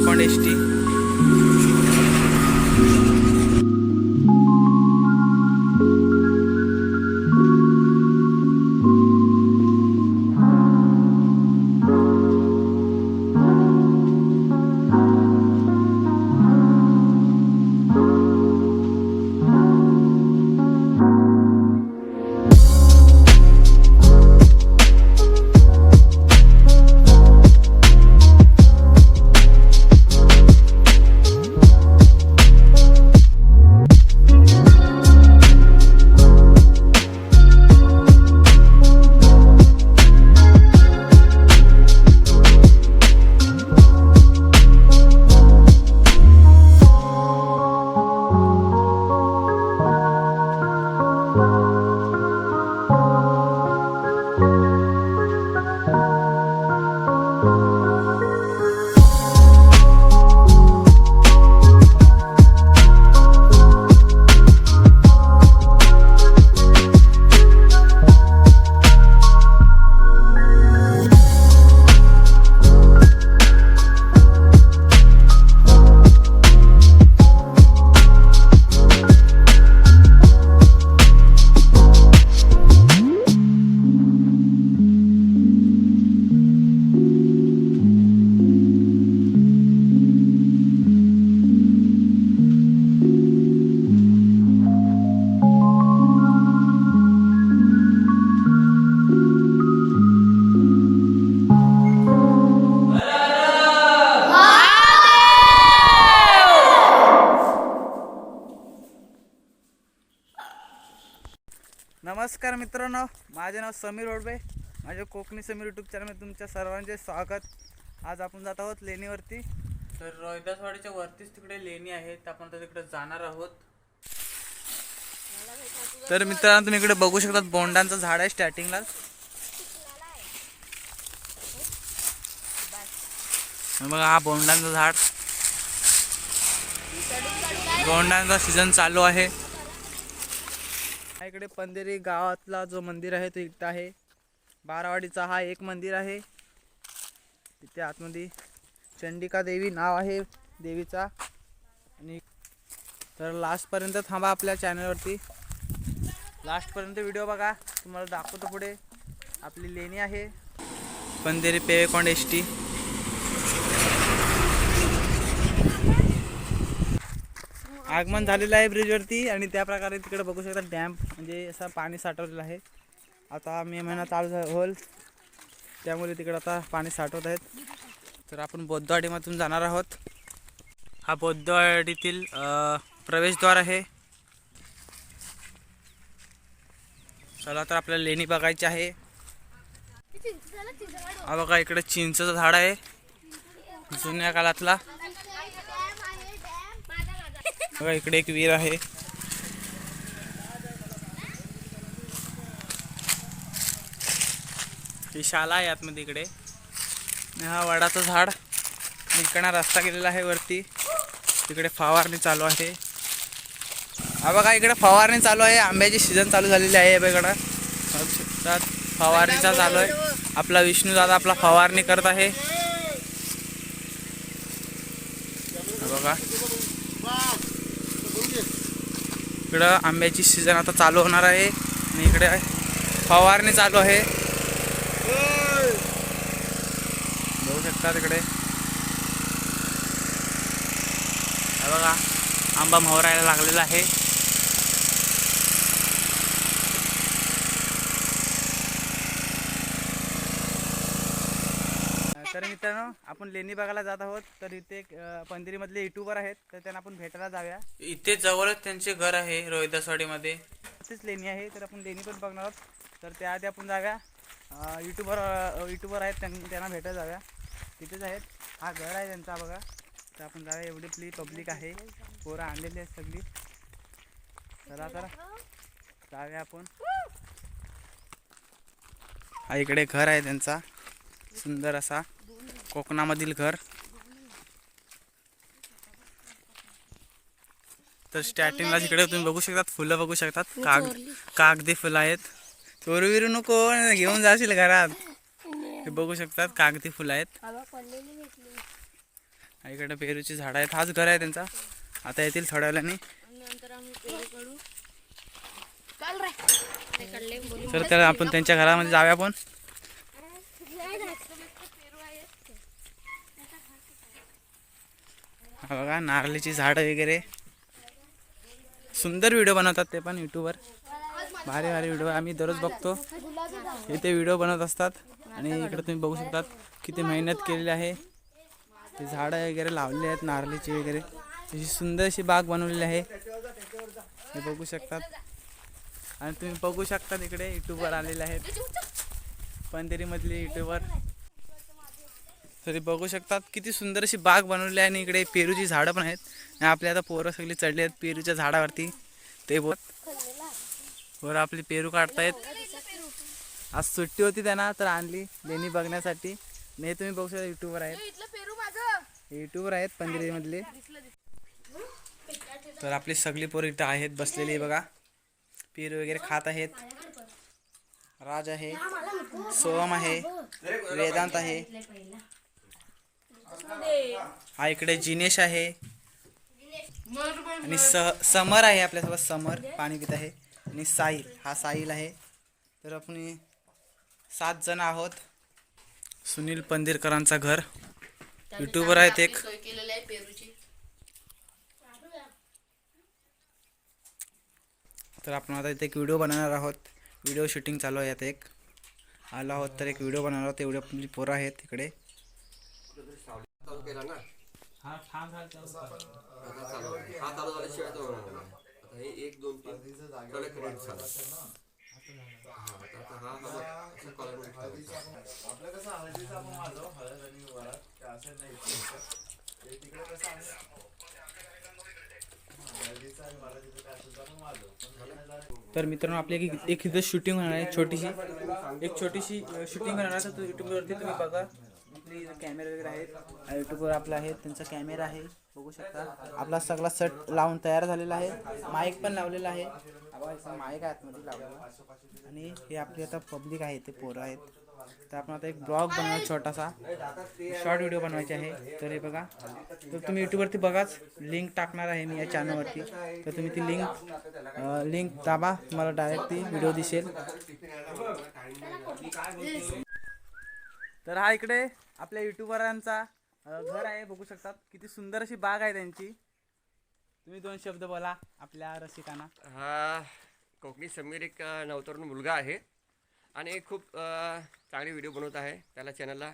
কন্টেস্টটি नमस्कार मित्रांनो माझे नाव समीर ओडबे माझ्या कोकणी समीर यूट्यूब चॅनलमध्ये तुमच्या सर्वांचे स्वागत. आज आपण जात आहोत लेणीवरती. तर रोहिदासवाडीच्या वरतीच तिकडे लेणी आहे तर आपण आता तिकडे जाणार आहोत. तर मित्रांनो तुम्ही इकडे बघू शकता बोंडांचं झाड आहे स्टार्टिंगला बघा हा बोंडांचं झाड. बोंडांचा सीझन चालू आहे. इकडे पंधेरी गावातला जो मंदिर आहे तो इथं आहे. बारावाडीचा हा एक मंदिर आहे. तिथे आतमध्ये चंडिका देवी नाव आहे देवीचा. आणि तर लास्टपर्यंत थांबा आपल्या चॅनलवरती लास्टपर्यंत व्हिडिओ बघा. तुम्हाला दाखवतो पुढे. आपली लेणी आहे. पंधेरी पेवेकॉन एस टी आगमन झालेलं आहे ब्रिजवरती आणि त्या प्रकारे तिकडे बघू शकता डॅम म्हणजे असं पाणी साठवलेलं आहे. आता मे महिना चालू होल होईल. त्यामुळे तिकडे आता पाणी साठवत आहेत. तर आपण बौद्धवाडीमधून जाणार आहोत. हा बौद्धवाडीतील प्रवेशद्वार आहे. चला तर आपल्याला लेणी बघायची आहे. हा बघा इकडे चिंचचं झाड आहे. जुन्या काळातला. बघा इकडे एक विहीर आहे. ही शाला आहे आतमध्ये इकडे. हा वडाचं झाड निकणा रस्ता गेलेला आहे वरती. तिकडे फवारणी चालू आहे. हा बघा इकडे फवारणी चालू आहे. आंब्याची सीझन चालू झालेली आहे बघा शकतात फवारणीचा चालू आहे. आपला विष्णू दादा आपला फवारणी करत आहे. बघा. इकडं आंब्याची सीझन आता चालू होणार आहे. आणि इकडे फवारणी चालू आहे. बघू शकता तिकडे. बघा आंबा मोहरायला लागलेला आहे तर मित्रांनो आपण लेणी बघायला जात आहोत तर इथे अं, पंढरीमधले युट्यूबर आहेत तर त्यांना आपण भेटायला जाऊया. इथे जवळच त्यांचे घर आहे रोहिदासवाडीमध्ये. तेच लेणी आहे तर आपण लेणी पण बघणार आहोत. तर त्याआधी आपण जाऊया. युट्यूबर युट्यूबर आहेत त्यां- त्यांना भेटायला जाऊया. तिथेच आहेत. हा घर आहे त्यांचा बघा. तर आपण जाऊया एवढी प्ली पब्लिक आहे. पोरं आणलेली आहेत सगळी. चला तर जाऊया आपण. हा इकडे घर आहे त्यांचा. सुंदर असा. कोकणामधील घर. तर स्टार्टिंगला तिकडे तुम्ही बघू शकतात फुलं बघू शकतात. काग कागदी फुलं आहेत. चोरू विरू नको घेऊन जाशील घरात. हे बघू शकतात कागदी फुलं आहेत. इकडे पेरूची झाडं आहेत. हाच घर आहे त्यांचा. आता येतील थोड्या वेळाने तर त्याला आपण त्यांच्या घरामध्ये जाऊया आपण. हा बघा नारळीची झाडं वगैरे. सुंदर व्हिडिओ बनवतात ते पण यूट्यूबवर भारी भारी व्हिडिओ आम्ही दररोज बघतो. इथे व्हिडिओ बनवत असतात. आणि इकडे तुम्ही बघू शकतात किती मेहनत केलेली आहे. ते झाडं वगैरे लावलेली आहेत नारळीची वगैरे. अशी सुंदर अशी बाग बनवलेली आहे. हे बघू शकतात. आणि तुम्ही बघू शकतात इकडे युट्यूबवर आलेले आहेत. पंधेरीमधले युट्यूबर तरी बघू शकतात. किती सुंदर अशी बाग बनवली आहे आणि इकडे पेरूची झाडं पण आहेत. आणि आपले आता पोरं सगळी चढली आहेत पेरूच्या झाडावरती. ते बोल पोरं आपली पेरू काढतायत. आज सुट्टी होती त्यांना तर आणली लेणी बघण्यासाठी. नाही तुम्ही बघू शकता युट्यूबर आहेत. इथलं युट्यूबर आहेत पंधेरीमधले. तर आपली सगळी पोरं इथं आहेत बसलेली बघा. पेरू वगैरे खात आहेत. राज आहे. सोहम आहे. वेदांत आहे. हा इकडे जिनेश आहे. आणि स समर आहे आपल्यासोबत समर पाणी पित आहे. आणि साहिल हा साहिल आहे. तर आपण सात जण आहोत. सुनील पंदिरकरांचा घर. युट्यूबर आहेत एक. तर आपण आता इथे एक व्हिडिओ बनवणार आहोत. व्हिडिओ शूटिंग चालू आहे आता एक. आलो आहोत तर एक व्हिडिओ बनवणार आहोत. एवढे आपली पोरं आहेत तिकडे केला ना हा थांब आता चालू हा चालू झाल्याशिवाय तो होणार नाही. आता हे एक दोन तीन कडे क्रेडिट झालं हा, आता- आता हा हा बघ, असं column मध्ये ठेवायचं. आपलं कसं हळदीचं आपण माझं हळद आणि वरात असं नाही ते तिकडे कसं हळदीचं आणि वरातीचं काय असेल तर आपण पण हे मित्रांनो आपली एक एक इथं शूटिंग होणार आहे छोटीशी. एक छोटीशी शूटिंग होणार आहे तर युट्यूबवरती तुम्ही बघा. कॅमेरा वगैरे आहेत. युट्यूबवर आपला आहे त्यांचा कॅमेरा आहे. बघू शकता. आपला सगळा सेट लावून तयार झालेला आहे. माईक पण लावलेला आहे. माईक आहे आतमध्ये लावलेला. आणि हे आपली आता पब्लिक आहे ते पोरं आहेत. तर आपण आता एक ब्लॉग बनवा छोटासा. शॉर्ट व्हिडिओ बनवायचे आहे. तर हे बघा. तर तुम्ही यूट्यूबवरती बघाच. लिंक टाकणार आहे मी या चॅनलवरती तर तुम्ही ती लिंक लिंक दाबा. तुम्हाला डायरेक्ट ती व्हिडिओ दिसेल. तर हा इकडे आपल्या युट्यूबरांचा घर आहे बघू शकतात. किती सुंदर अशी बाग आहे त्यांची. तुम्ही दोन शब्द बोला आपल्या रसिकांना. हा कोकणी समीर एक नवतरुण मुलगा आहे आणि खूप अ, चांगले व्हिडिओ बनवत आहे. त्याला चॅनलला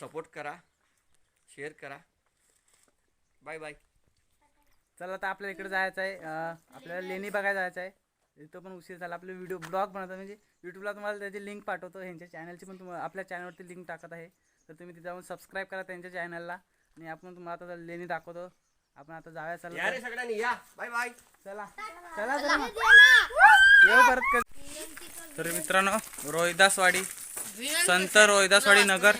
सपोर्ट करा शेअर करा. Bye bye. चला आता आपल्याला इकडे जायचं आहे अ, आपल्याला लेणी बघायला जायचं आहे इथं पण उशीर झाला. आपले व्हिडिओ ब्लॉग बनवतात. म्हणजे यूट्यूबला तुम्हाला त्याची लिंक पाठवतो. ह्यांच्या चॅनलची पण तुम्हाला आपल्या चॅनलवरती लिंक टाकत आहे. तर तुम्ही तिथे जाऊन सबस्क्राईब करा त्यांच्या चॅनलला आणि आपण तुम्हाला आता लेणी दाखवतो. आपण आता जाऊया. चला या रे सगळ्यांनी या. बाय बाय चला. चला. चला येऊ परत. तर मित्रांनो रोहिदासवाडी संत रोहिदासवाडी नगर.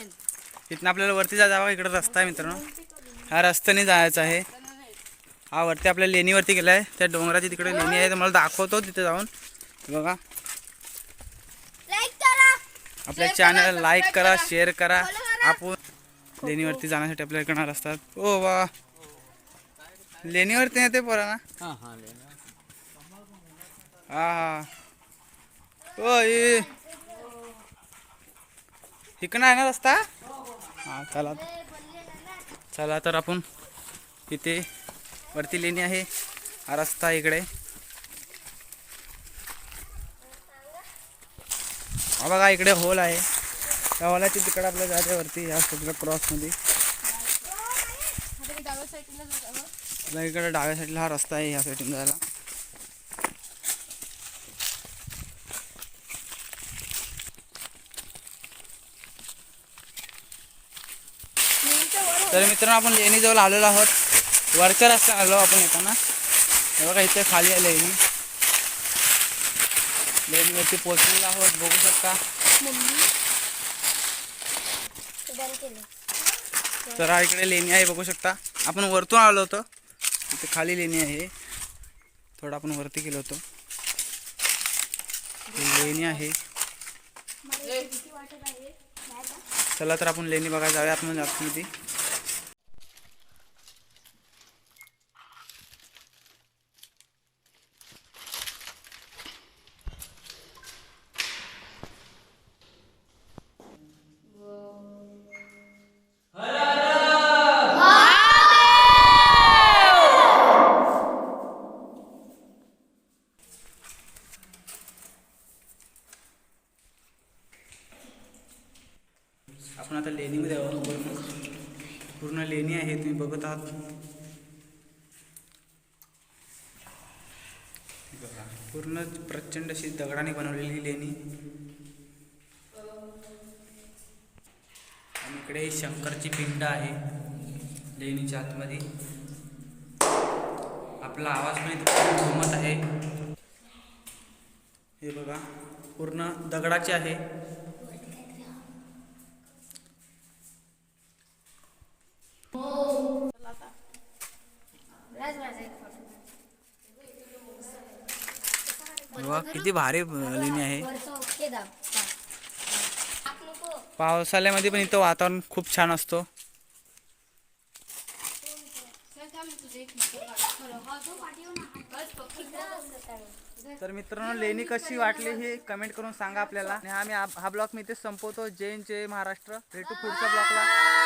इथनं आपल्याला वरती जा जावं. इकडं रस्ता आहे मित्रांनो. ह्या रस्त्याने जायचं आहे. हा वरती आपल्या लेणीवरती गेला आहे त्या डोंगराची तिकडे लेणी आहे तर मला दाखवतो तिथे जाऊन. बघा. आपल्या चॅनल लाईक करा शेअर करा. आपण लेणीवरती जाण्यासाठी आपल्याला इकडं रस्तात ओ वा. लेणीवरती येते पोरा ना? हा हा ओ ये इकडं आहे ना रस्ता? हा चला. चला तर आपण इथे वरती लेणी आहे. हा रस्ता इकडे. हा बघा इकडे होल आहे. त्या होलाची तिकडे आपल्या जायचं वरती या साईडला क्रॉसमध्ये इकडे डाव्या साईडला हा रस्ता आहे ह्या साईडून जायला. तर मित्रांनो आपण लेणीजवळ आलेलो आहोत. वरच्या रस्त्याने आलो आपण येताना. हे बघा इथे खाली आहे लेणी लेणीवरती पोचलेलो आहोत बघू शकता. तर हा इकडे लेणी आहे बघू शकता. आपण वरतून आलो होतो. इथे खाली लेणी आहे. थोडं आपण वरती गेलो होतो. लेणी आहे. चला तर आपण लेणी बघायला जाऊया. आपण जातो ती आपण आता लेणीमध्ये आहोत पूर्ण पूर्ण लेणी आहे तुम्ही बघत आहात हे बघा, पूर्ण प्रचंड अशी दगडाने बनवलेली लेणी. आणि इकडे शंकरची पिंड आहे लेणीच्या आतमध्ये. आपला आवाज पण खूप घुमत आहे. हे बघा पूर्ण दगडाचे आहे चला आता राज माझा एक फोटो बघा किती भारी लेणी आहे. पावसाळ्यामध्ये पण इथं वातावरण खूप छान असतो. तर मित्रांनो लेणी कशी वाटली हे कमेंट करून सांगा आपल्याला. आणि आम्ही हा ब्लॉग मी इथे संपवतो. जय जय महाराष्ट्र. भेटू पुढच्या ब्लॉगला.